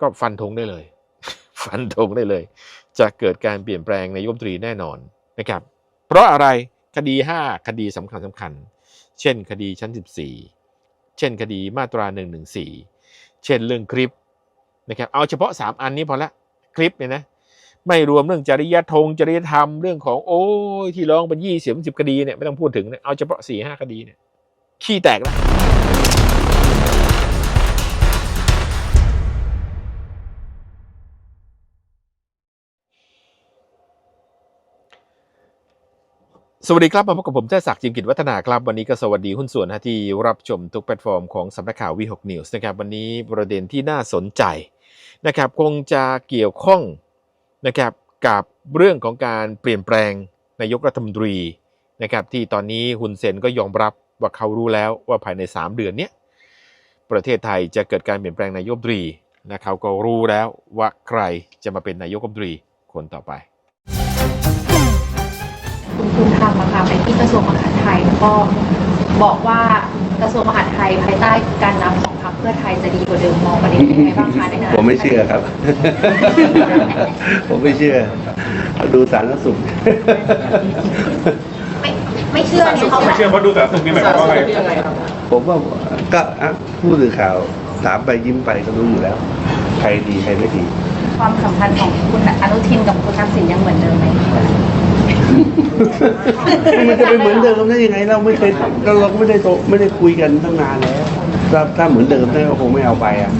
ก็ฟันธงได้เลย ฟันธงได้เลย จะเกิดการเปลี่ยนแปลงในยกรัฐมตรีแน่นอนนะครับ เพราะอะไรคดี 5 คดีสำคัญสำคัญ เช่น คดีชั้น 14 เช่น คดีมาตรา114เช่นเรื่องคลิปนะครับเอาเฉพาะ 3 อันนี้พอละคลิปเนี่ยนะไม่รวมเรื่องจริยธงจริยธรรมเรื่องของโอ้ยที่ร้องเป็นยี่สิบสิบคดีเนี่ยไม่ต้องพูดถึงเนี่ยเอาเฉพาะสี่ห้าคดีเนี่ยขี้แตกแล้ว สวัสดีครับ มาพบกับผมเจ้าศักดิ์จิมกิจวัฒนาครับ วันนี้ก็สวัสดีหุ้นส่วนที่รับชมทุกแพลตฟอร์มของสำนักข่าววีหกนิวส์นะครับ วันนี้ประเด็นที่น่าสนใจนะครับคงจะเกี่ยวข้องนะครับกับเรื่องของการเปลี่ยนแปลงนายกรัฐมนตรีนะครับที่ตอนนี้ฮุนเซนก็ยอมรับว่าเขารู้แล้วว่าภายใน 3 เดือนนี้ประเทศไทยจะเกิดการเปลี่ยนแปลงนายกรัฐมนตรีนะเขาก็รู้แล้วว่าใครจะมาเป็นนายกรัฐมนตรีคนต่อไป คุณภูมิธรรมอะค่ะไปที่กระทรวงมหาดไทยแล้วก็บอกว่ากระทรวงมหาดไทยภายใต้การนำของพรรคเพื่อไทยจะดีกว่าเดิมมองประเด็นยังไงบ้างคะในขณะผมไม่เชื่อครับ ผมไม่เชื่อ ดูสารแล้วสุข ไม่ไม่เชื่อเนี่ยเขาไม่เชื่อเพราะดูแต่สุกนี่หมายความว่าไงผมว่าก็อะผู้สื่อข่าวถามไปยิ้มไปก็รู้อยู่แล้ว ใครดีใครไม่ดี ความสัมพันธ์ของคุณอนุทินกับคุณทักษิณยังเหมือนเดิมไหม มันจะไปเหมือนเดิมได้ยังไง เราไม่เคยเราเราก็ไม่ได้โตไม่ได้คุยกันตั้งนานแล้วถ้าถ้าเหมือนเดิมนั่นก็คงไม่เอาไปอะ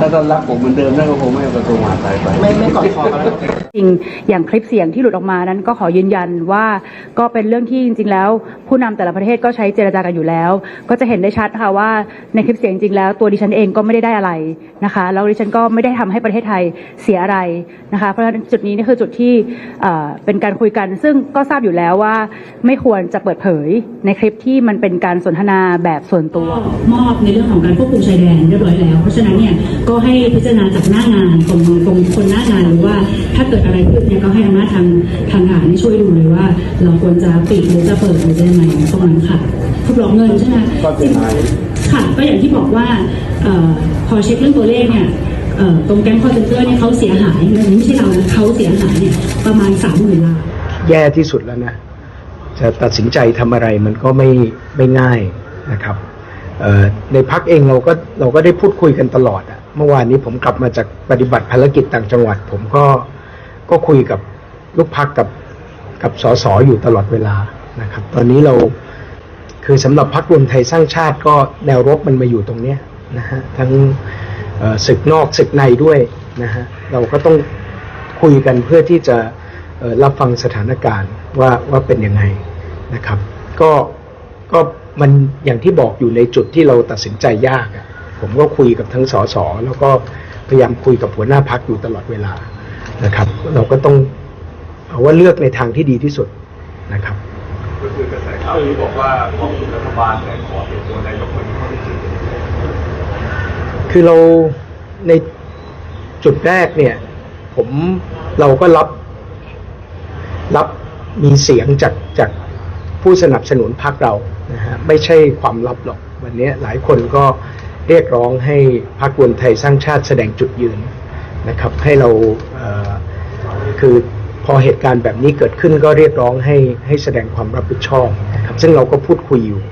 ถ้าตอนรับผมเหมือนเดิมนั่นก็คงไม่เอากระทรวงมหาดไทยไป ไม่ไม่กอดคอกันแล้วจ ริงอย่างคลิปเสียงที่หลุดออกมานั้นก็ขอยืนยันว่าก็เป็นเรื่องที่จริง ๆ แล้ว ผู้นำแต่ละประเทศก็ใช้เจรจากันอยู่แล้ว ก็จะเห็นได้ชัดค่ะว่าในคลิปเสียงจริงๆแล้วตัวดิฉันเองก็ไม่ได้ได้อะไรนะคะแล้วดิฉันก็ไม่ได้ทำให้ประเทศไทยเสียอะไรนะคะเพราะฉะนั้นจุดนี้นี่คือจุดที่เป็นการคุยกัน ซึ่งก็ทราบอยู่แล้วว่าไม่ควรจะเปิดเผยในคลิปที่มันเป็นการสนทนาแบบส่วนตัวมอบในเรื่องของการควบคุมชายแดนเรียบร้อยแล้ว เพราะฉะนั้นเนี่ยก็ให้พิจารณาจากหน้างานตรงตรงคนหน้างานหรือว่าถ้าเกิดอะไรขึ้นเนี่ยก็ให้อำนาจทางทางทหารนี่ช่วยดูเลยว่า เราควรจะปิดหรือจะเปิดหรือจะยังไงตรงนั้นค่ะทุกหลอกเงินใช่ไหมก็เสียหายค่ะก็อย่างที่บอกว่าเออพอเช็คเรื่องตัวเลขเนี่ยเอ่อตรงแก๊งคอร์เซนเตอร์เนี่ยเขาเสียหายไม่ใช่เรานะเขาเสียหายเนี่ยประมาณสามหมื่นล้านแย่ที่สุดแล้วนะจะตัดสินใจทำอะไรมันก็ไม่ไม่ง่ายนะครับเอ่อในพักเองเราก็เราก็ได้พูดคุยกันตลอดอะเมื่อวานนี้ผมกลับมาจากปฏิบัติภารกิจต่างจังหวัด ผมก็ ก็คุยกับลูกพักกับกับสสอยู่ตลอดเวลานะครับ ตอนนี้เราคือสำหรับพักรวมไทยสร้างชาติก็แนวรบมันมาอยู่ตรงเนี้ยนะฮะทั้งศึกนอกศึกในด้วยนะฮะเราก็ต้องคุยกันเพื่อที่จะรับฟังสถานการณ์ว่าว่าเป็นยังไงนะครับ ก็ก็มันอย่างที่บอกอยู่ในจุดที่เราตัดสินใจยากผมก็คุยกับทั้งสสแล้วก็พยายามคุยกับหัวหน้าพักอยู่ตลอดเวลา นะครับ เราก็ต้องเอาว่าเลือกในทางที่ดีที่สุดนะครับ ก็คือกระแสข่าวที่บอกว่าขอบคุณรัฐบาลแต่ขอเป็นตัวนายกคนนี้ข้อที่จริงคือเราในจุดแรกเนี่ย ผมเราก็รับ รับมีเสียงจากจากผู้สนับสนุนพรรคเรานะฮะไม่ใช่ความลับหรอกวันนี้หลายคนก็เรียกร้องให้พรรครวมไทยสร้างชาติแสดงจุดยืน นะครับ ให้เราคือพอเหตุการณ์แบบนี้เกิดขึ้นก็เรียกร้องให้ให้แสดงความรับผิดชอบนะครับซึ่งเราก็พูดคุยอยู่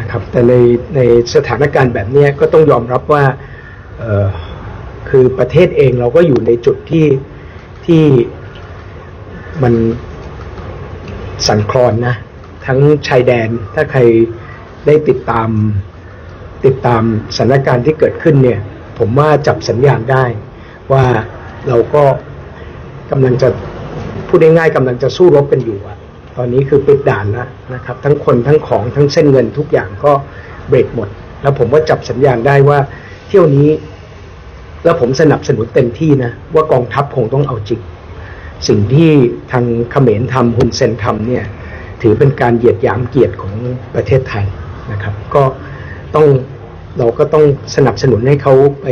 นะครับ แต่ในในสถานการณ์แบบนี้ก็ต้องยอมรับว่าคือประเทศเองเราก็อยู่ในจุดที่ที่มันสั่นคลอนนะ ทั้งชายแดนถ้าใครได้ติดตามติดตามสถานการณ์ที่เกิดขึ้นเนี่ย ผมว่าจับสัญญาณได้ ว่าเราก็กำลังจะพูดง่ายๆกำลังจะสู้รบกันอยู่อะตอนนี้คือปิดด่านแล้วนะครับ ทั้งคนทั้งของทั้งเส้นเงินทุกอย่างก็เบรกหมด แล้วผมว่าจับสัญญาณได้ว่าเที่ยวนี้ แล้วผมสนับสนุนเต็มที่นะ ว่ากองทัพคงต้องเอาจริงสิ่งที่ทางเขมรทำฮุนเซนทำเนี่ยถือเป็นการเหยียดหยามเกียรติของประเทศไทยนะครับ ก็ต้องเราก็ต้องสนับสนุนให้เขาไป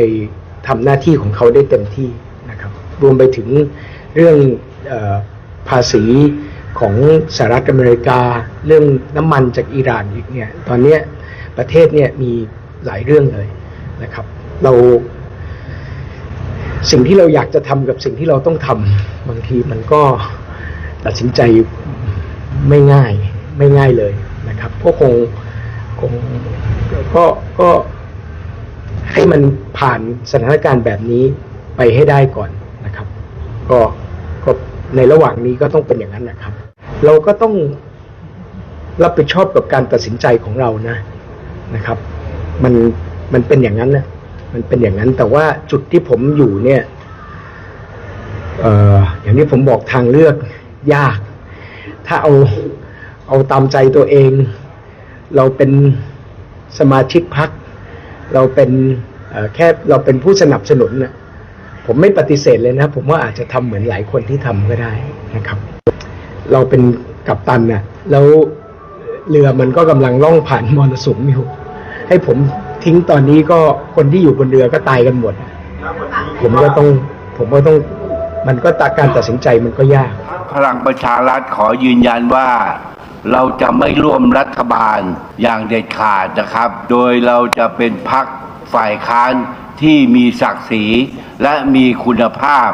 ทำหน้าที่ของเขาได้เต็มที่นะครับ รวมไปถึงเรื่องออภาษีของสหรัฐอเมริกา เรื่องน้ำมันจากอิหร่านอีกเนี่ยตอนนี้ประเทศเนี่ยมีหลายเรื่องเลยนะครับ เราสิ่งที่เราอยากจะทำกับสิ่งที่เราต้องทำบางทีมันก็ตัดสินใจไม่ง่ายไม่ง่ายเลยนะครับก็คงคงก็ก็ ให้มันผ่านสถานการณ์แบบนี้ไปให้ได้ก่อนนะครับ ก็ก็ในระหว่างนี้ก็ต้องเป็นอย่างนั้นนะครับ เราก็ต้องรับผิดชอบกับการตัดสินใจของเรานะนะครับ มันมันเป็นอย่างนั้นนะมันเป็นอย่างนั้น แต่ว่าจุดที่ผมอยู่เนี่ยเอ่ออย่างที่ผมบอกทางเลือกยาก ถ้าเอาเอาตามใจตัวเอง เราเป็นสมาชิกพัก เราเป็นแค่เราเป็นผู้สนับสนุนนะผมไม่ปฏิเสธเลยนะ ผมว่าอาจจะทำเหมือนหลายคนที่ทำก็ได้นะครับ เราเป็นกัปตันน่ะแล้วเรือมันก็กำลังล่องผ่านมรสุมอยู่ให้ผมทิ้งตอนนี้ก็คนที่อยู่บนเรือก็ตายกันหมด ผมก็ต้องผมก็ต้องมันก็ตาการตัดสินใจมันก็ยาก พลังประชารัฐขอยืนยันว่า เราจะไม่ร่วมรัฐบาลอย่างเด็ดขาดนะครับ โดยเราจะเป็นพักฝ่ายค้านที่มีศักดิ์ศรีและมีคุณภาพ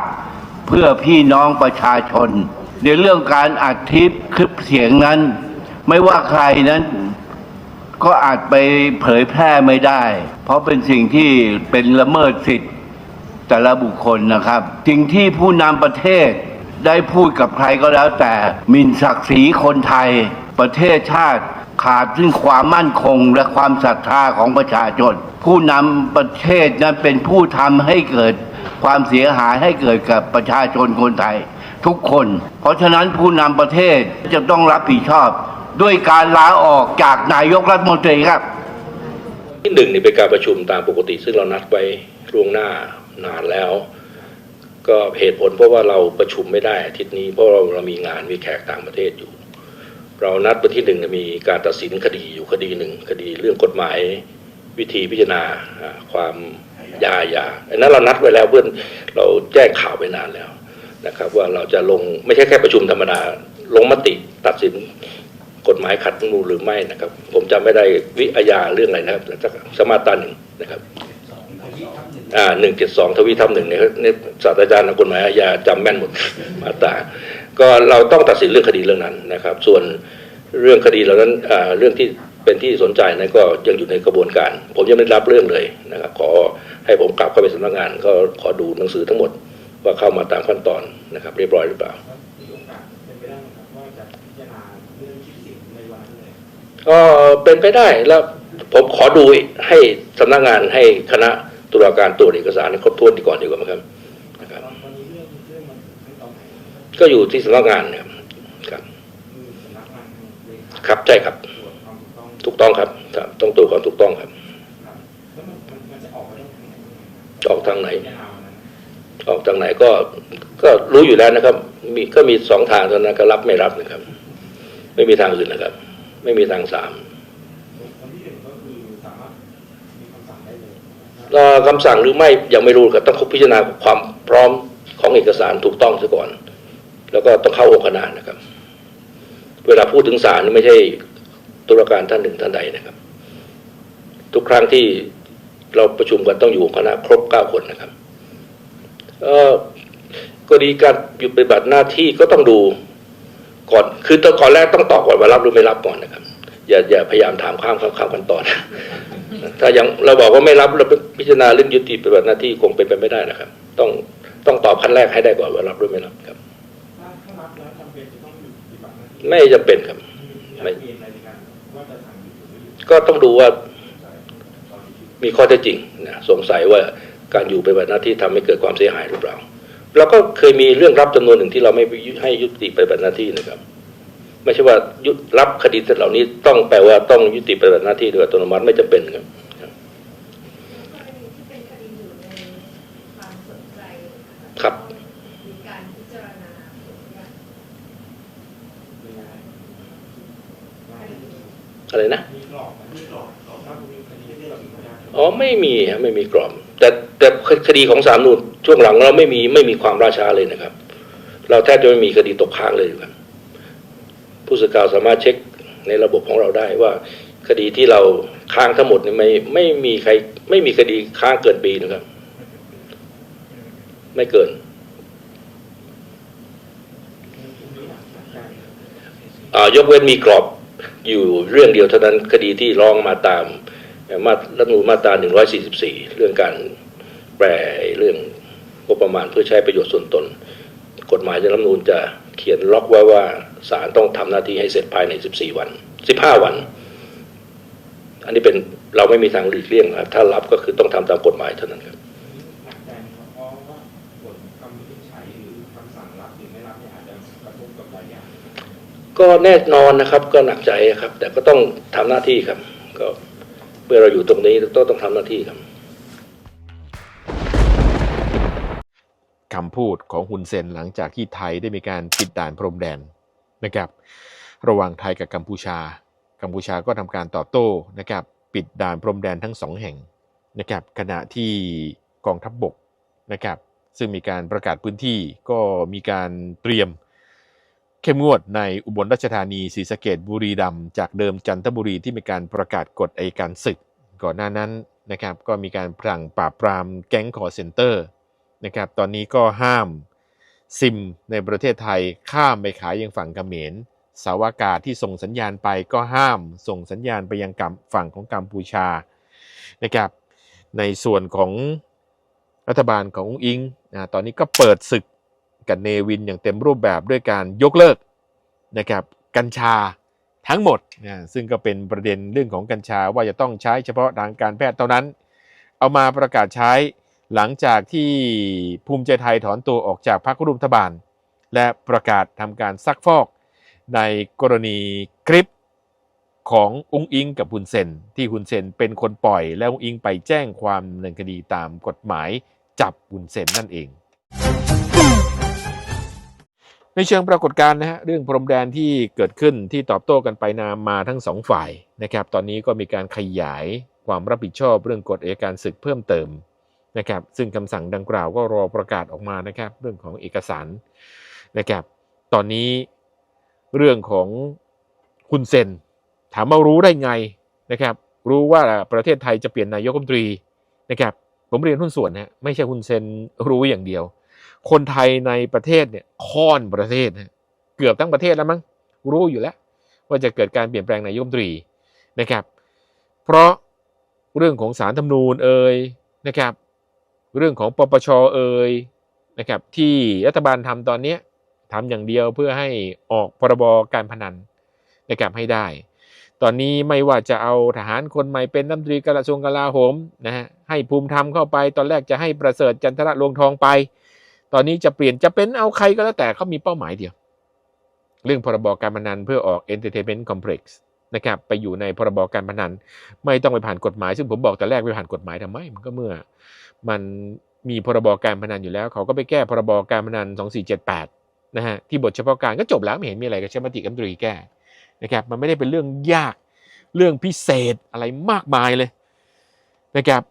เพื่อพี่น้องประชาชน ในเรื่องการอัดคลิปคลิปเสียงนั้น ไม่ว่าใครนั้น ก็อาจไปเผยแพร่ไม่ได้ เพราะเป็นสิ่งที่เป็นละเมิดสิทธิ์แต่ละบุคคลนะครับ สิ่งที่ผู้นำประเทศ ได้พูดกับใครก็แล้วแต่มินศักดิ์ศรีคนไทย ประเทศชาติขาดซึ่งความมั่นคงและความศรัทธาของประชาชน ผู้นำประเทศนั้นเป็นผู้ทำให้เกิดความเสียหายให้เกิดกับประชาชนคนไทย ทุกคน เพราะฉะนั้นผู้นำประเทศจะต้องรับผิดชอบ ด้วยการลาออกจากนายกรัฐมนตรีครับ ที่หนึ่งนี่เป็นการประชุมตามปกติซึ่งเรานัดไว้ล่วงหน้านานแล้ว ก็เหตุผลเพราะว่าเราประชุมไม่ได้อาทิตย์นี้เพราะเราเรามีงานมีแขกต่างประเทศอยู่ เรานัดวันที่หนึ่งมีการตัดสินคดีอยู่คดีหนึ่งคดีเรื่องกฎหมายวิธีพิจารณาความยายาอันนั้นเรานัดไว้แล้วเพื่อนเราแจ้งข่าวไปนานแล้วนะครับ ว่าเราจะลงไม่ใช่แค่ประชุมธรรมดาลงมติตัดสินกฎหมายขัดธรรมนูหรือไม่นะครับ ผมจำไม่ได้วิอาญาเรื่องอะไรนะครับแต่สมาตราหนึ่งนะครับ อ่าหนึ่งเจ็ดสองทวีทับหนึ่งเนี่ยเนี่ยศาสตราจารย์ทางกฎหมายอาญาจำแม่นหมดมาตราก็เราต้องตัดสินเรื่องคดีเรื่องนั้นนะครับ ส่วนเรื่องคดีเหล่านั้นอ่าเรื่องที่เป็นที่สนใจนั้นก็ยังอยู่ในกระบวนการ ผมยังไม่ได้รับเรื่องเลยนะครับ ขอให้ผมกลับเข้าไปสำนักงาน ก็ขอดูหนังสือทั้งหมดว่าเข้ามาตามขั้นตอนนะครับ เรียบร้อยหรือเปล่าก็เป็นไปได้แล้วผมขอดูให้สำนักงานให้คณะ ตุลาการตรวจเอกสารให้ครบถ้วนดีก่อนดีกว่าไหมครับนะครับก็อยู่ที่สำนักงานเนะครับครับครับใช่ครับ ถูกต้องครับครับ ต้องตรวจความถูกต้องครับออกทางไหน ออกทางไหนก็ก็รู้อยู่แล้วนะครับ มีก็มีสองทางเท่านั้นก็รับไม่รับนะครับ ไม่มีทางอื่นนะครับ ไม่มีทางสามก็ คำสั่งหรือไม่ยังไม่รู้ครับต้องพิจารณาความพร้อมของเอกสารถูกต้องซะก่อน แล้วก็ต้องเข้าองค์คณะนะครับ เวลาพูดถึงศาลไม่ใช่ตุลาการท่านหนึ่งท่านใดนะครับ ทุกครั้งที่เราประชุมกันต้องอยู่องค์คณะครบเก้าคนนะครับกรณีการหยุดปฏิบัติหน้าที่ก็ต้องดูก่อน คือตอนก่อนแรกต้องตอบก่อนว่ารับหรือไม่รับก่อนนะครับ อย่าอย่าพยายามถามข้ามข้ามข้ามกันตอน ถ้ายังเราบอกว่าไม่รับเราพิจารณาเรื่องยุติปฏิบัติหน้าที่คงเป็นไปไม่ได้นะครับ ต้องต้องตอบขั้นแรกให้ได้ก่อนว่ารับหรือไม่รับครับไม่จำเป็นครับไม่ก็ต้องดูว่ามีข้อเท็จจริงนะสงสัยว่าการอยู่ปฏิบัติหน้าที่ทำให้เกิดความเสียหายหรือเปล่าเราก็เคยมีเรื่องรับจำนวนหนึ่งที่เราไม่ให้ยุติปฏิบัติหน้าที่นะครับ ไม่ใช่ว่ายุดรับคดีเหล่านี้ต้องแปลว่าต้องยุติปฏิบัติหน้าที่โดยอัตโนมัติไม่จำเป็นครับครับอะไรนะอ๋อไม่มีฮะไม่มีกรอบ แต่แต่คดีของสามนูนช่วงหลังเราไม่มีไม่มีความราช้าเลยนะครับ เราแทบจะไม่มีคดีตกค้างเลยครับ ผู้สื่อข่าวสามารถเช็คในระบบของเราได้ว่า คดีที่เราค้างทั้งหมดนี่ไม่ไม่มีใครไม่มีคดีค้างเกินปีนะครับ ไม่เกินยกเว้นมีกรอบอยู่เรื่องเดียวเท่านั้นคดีที่ร้องมาตามมารัฐธรรมนูญมาตรา 144 เรื่องการแปรเรื่องงบประมาณเพื่อใช้ประโยชน์ส่วนตน กฎหมายในรัฐมนูญจะ เขียนล็อกไว้ว่าศาลต้องทำหน้าที่ให้เสร็จภายใน 14 วัน 15 วัน อันนี้เป็นเราไม่มีทางหลีกเลี่ยงครับ ถ้ารับก็คือต้องทำตามกฎหมายเท่านั้นครับก็แน่นอนนะครับ ก็หนักใจครับ แต่ก็ต้องทำหน้าที่ครับ ก็เมื่อเราอยู่ตรงนี้ต้องต้องทำหน้าที่ครับ คำพูดของฮุนเซนหลังจากที่ไทยได้มีการปิดด่านพรมแดนนะครับระหว่างไทยกับกัมพูชา กัมพูชาก็ทำการตอบโต้นะครับปิดด่านพรมแดนทั้งสองแห่งนะครับขณะที่กองทัพบบกนะครับซึ่งมีการประกาศพื้นที่ก็มีการเตรียมเข้มงวดในอุบลราชธานีศรีสะเกดบุรีรัมย์จากเดิมจันทบุรีที่มีการประกาศกฎอัยการศึก ก่อนหน้านั้นนะครับก็มีการพลังปราบปรามแก๊งคอร์เซนเตอร์ นะครับตอนนี้ก็ห้ามซิมในประเทศไทยข้ามไปขายยังฝั่งกเขมรเสาวากาศที่ส่งสัญญาณไปก็ห้ามส่งสัญญาณไปยังฝั่งของกัมพูชานะครับในส่วนของรัฐบาลของอุงอิงนะตอนนี้ก็เปิดศึกกับเนวินอย่างเต็มรูปแบบด้วยการยกเลิกนะครับกัญชาทั้งหมดนะซึ่งก็เป็นประเด็นเรื่องของกัญชาว่าจะต้องใช้เฉพาะทางการแพทย์เท่านั้น เอามาประกาศใช้ หลังจากที่ภูมิใจไทยถอนตัวออกจากพรรคร่วมรัฐบาล และประกาศทำการซักฟอกในกรณีคลิปของอุ้งอิงกับฮุนเซนที่ฮุนเซนเป็นคนปล่อย แล้วอุ้งอิงไปแจ้งความดำเนินคดีตามกฎหมายจับฮุนเซนนั่นเอง ในเชิงปรากฏการณ์นะฮะเรื่องพรมแดนที่เกิดขึ้นที่ตอบโต้กันไปนามาทั้งสองฝ่ายนะครับ ตอนนี้ก็มีการขยายความรับผิดชอบเรื่องกฎเอการศึกเพิ่มเติม นะครับซึ่งคำสั่งดังกล่าวก็รอประกาศออกมานะครับเรื่องของเอกสารนะครับตอนนี้เรื่องของคุณเซนถามว่ารู้ได้ไงนะครับรู้ว่าประเทศไทยจะเปลี่ยนนายกรัฐมนตรีนะครับผมเรียนหุ้นส่วนนะไม่ใช่คุณเซนรู้อย่างเดียว คนไทยในประเทศเนี่ยค่อนประเทศนะเกือบทั้งประเทศแล้วมั้งรู้อยู่แล้ว ว่าจะเกิดการเปลี่ยนแปลงนายกรัฐมนตรีนะครับ เพราะเรื่องของสารธรรมนูญเอ่ยนะครับ เรื่องของปปชเอ่ยนะครับที่รัฐบาลทำตอนนี้ทำอย่างเดียวเพื่อให้ออกพรบการพนันนะครับให้ได้ ตอนนี้ไม่ว่าจะเอาทหารคนใหม่เป็นรัฐมนตรีกระทรวงกลาโหมนะฮะให้ภูมิธรรมเข้าไป ตอนแรกจะให้ประเสริฐจันทระลวงทองไป ตอนนี้จะเปลี่ยนจะเป็นเอาใครก็แล้วแต่เขามีเป้าหมายเดียว เรื่องพรบการพนันเพื่อออก Entertainment Complex นะครับไปอยู่ในพรบการพนัน ไม่ต้องไปผ่านกฎหมาย ซึ่งผมบอกแต่แรกไปผ่านกฎหมายทำไมมันก็เมื่อ มันมีพรบการพนันอยู่แล้ว เขาก็ไปแก้พรบการพนัน 2478 นะฮะที่บทเฉพาะการก็จบแล้วไม่เห็นมีอะไรกับใช้มติรัมตรีแก้นะครับมันไม่ได้เป็นเรื่องยากเรื่องพิเศษอะไรมากมายเลยนะครับ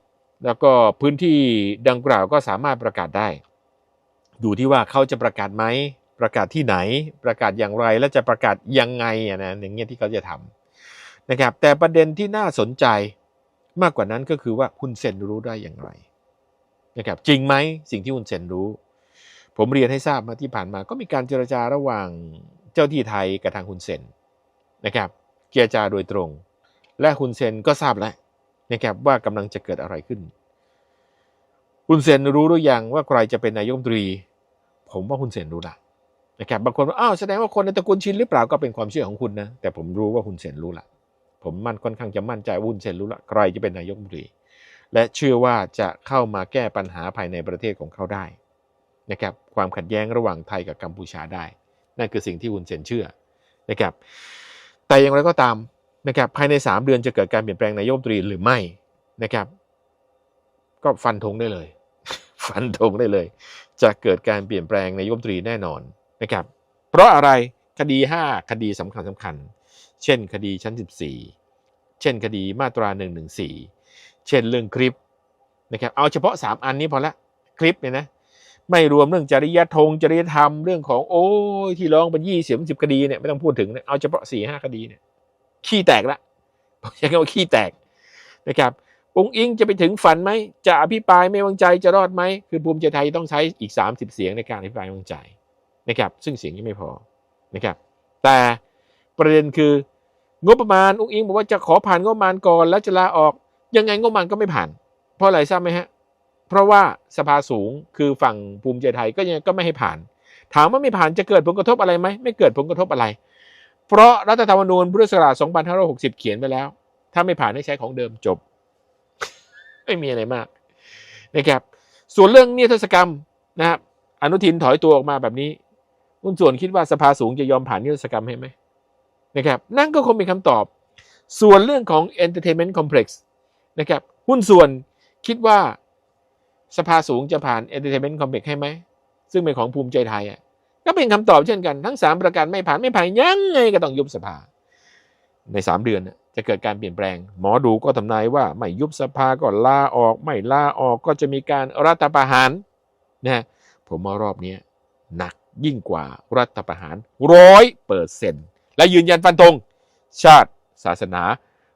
แล้วก็พื้นที่ดังกล่าวก็สามารถประกาศได้ อยู่ที่ว่าเขาจะประกาศไหมประกาศที่ไหน ประกาศอย่างไรและจะประกาศยังไงอะนะอย่างเงี้ยที่เขาจะทำนะครับแต่ประเด็นที่น่าสนใจมากกว่านั้นก็คือว่าคุณเซนรู้ได้อย่างไร นะครับจริงไหมสิ่งที่คุณเซนรู้ ผมเรียนให้ทราบมาที่ผ่านมา ก็มีการเจรจาระหว่างเจ้าที่ไทยกับทางคุณเซนนะครับเจรจาโดยตรง และคุณเซนก็ทราบแล้วนะครับว่ากำลังจะเกิดอะไรขึ้น คุณเซนรู้หรือยังว่าใครจะเป็นนายกรัฐมนตรี ผมว่าคุณเซนรู้ละนะครับบางคนว่าอ้าวแสดงว่าคนในตระกูลชินหรือเปล่าก็เป็นความเชื่อของคุณนะแต่ผมรู้ว่าคุณเซนรู้ละผมมั่นค่อนข้างจะมั่นใจว่าคุณเซนรู้ละใครจะเป็นนายกรัฐมนตรี และเชื่อว่าจะเข้ามาแก้ปัญหาภายในประเทศของเขาได้นะครับความขัดแย้งระหว่างไทยกับกัมพูชาได้ นั่นคือสิ่งที่คุณเซนเชื่อนะครับแต่อย่างไรก็ตามนะครับภายใน 3 เดือนจะเกิดการเปลี่ยนแปลงนายกรัฐมตรีหรือไม่นะครับก็ฟันธงได้เลย ฟันธงได้เลย จะเกิดการเปลี่ยนแปลงนายกรัฐมตรีแน่นอนนะครับเพราะอะไรคดี 5 คดีสำคัญสำคัญ เช่น คดีชั้น 14 เช่น คดีมาตรา 114 เช่นเรื่องคลิปนะครับเอาเฉพาะ 3 อันนี้พอละคลิปเนี่ยนะไม่รวมเรื่องจริยธงจริยธรรมเรื่องของโอ้ยที่ร้องเป็นยี่สิบสิบคดีเนี่ยไม่ต้องพูดถึงนะเอาเฉพาะสี่ห้าคดีเนี่ยขี้แตกละผมใช้คำว่าขี้แตกนะครับองค์อิงจะไปถึงฝันไหมจะอภิปรายไม่วางใจจะรอดไหมคือภูมิใจไทยต้องใช้อีก 30 เสียงในการอภิปรายไม่วางใจนะครับ ซึ่งเสียงยังไม่พอนะครับ แต่ประเด็นคืองบประมาณองค์อิงบอกว่าจะขอผ่านงบประมาณก่อนแล้วจะลาออก ยังไงงบมาณก็ไม่ผ่าน เพราะอะไรทราบไหมฮะ เพราะว่าสภาสูงคือฝั่งภูมิใจไทยก็ยังก็ไม่ให้ผ่าน ถามว่าไม่ผ่านจะเกิดผลกระทบอะไรไหมไม่เกิดผลกระทบอะไร เพราะรัฐธรรมนูญพุทธศักราช2560 เขียนไปแล้ว ถ้าไม่ผ่านให้ใช้ของเดิมจบ ไม่มีอะไรมากนะครับ ส่วนเรื่องเนิรโทษกรรมนะครับอนุทินถอยตัวออกมาแบบนี้หุ้นส่วนคิดว่าสภาสูงจะยอมผ่านนิรโทษกรรมให้ไหมนะครับ นั่นก็คงเป็นคำตอบ ส่วนเรื่องของ entertainment complex นะครับ หุ้นส่วนคิดว่าสภาสูงจะผ่าน entertainment complex ให้ไหม ซึ่งเป็นของภูมิใจไทยอะก็เป็นคำตอบเช่นกันทั้ง 3 ประการไม่ผ่านไม่ผ่านยังไงก็ต้องยุบสภา ใน 3 เดือนจะเกิดการเปลี่ยนแปลง หมอดูก็ทำนายว่า ไม่ยุบสภาก็ลาออก ไม่ลาออกก็จะมีการรัฐประหารนะผมว่ารอบนี้หนักยิ่งกว่ารัฐประหารร้อยเปอร์เซ็นต์และยืนยันฟันธงชาติศาสนา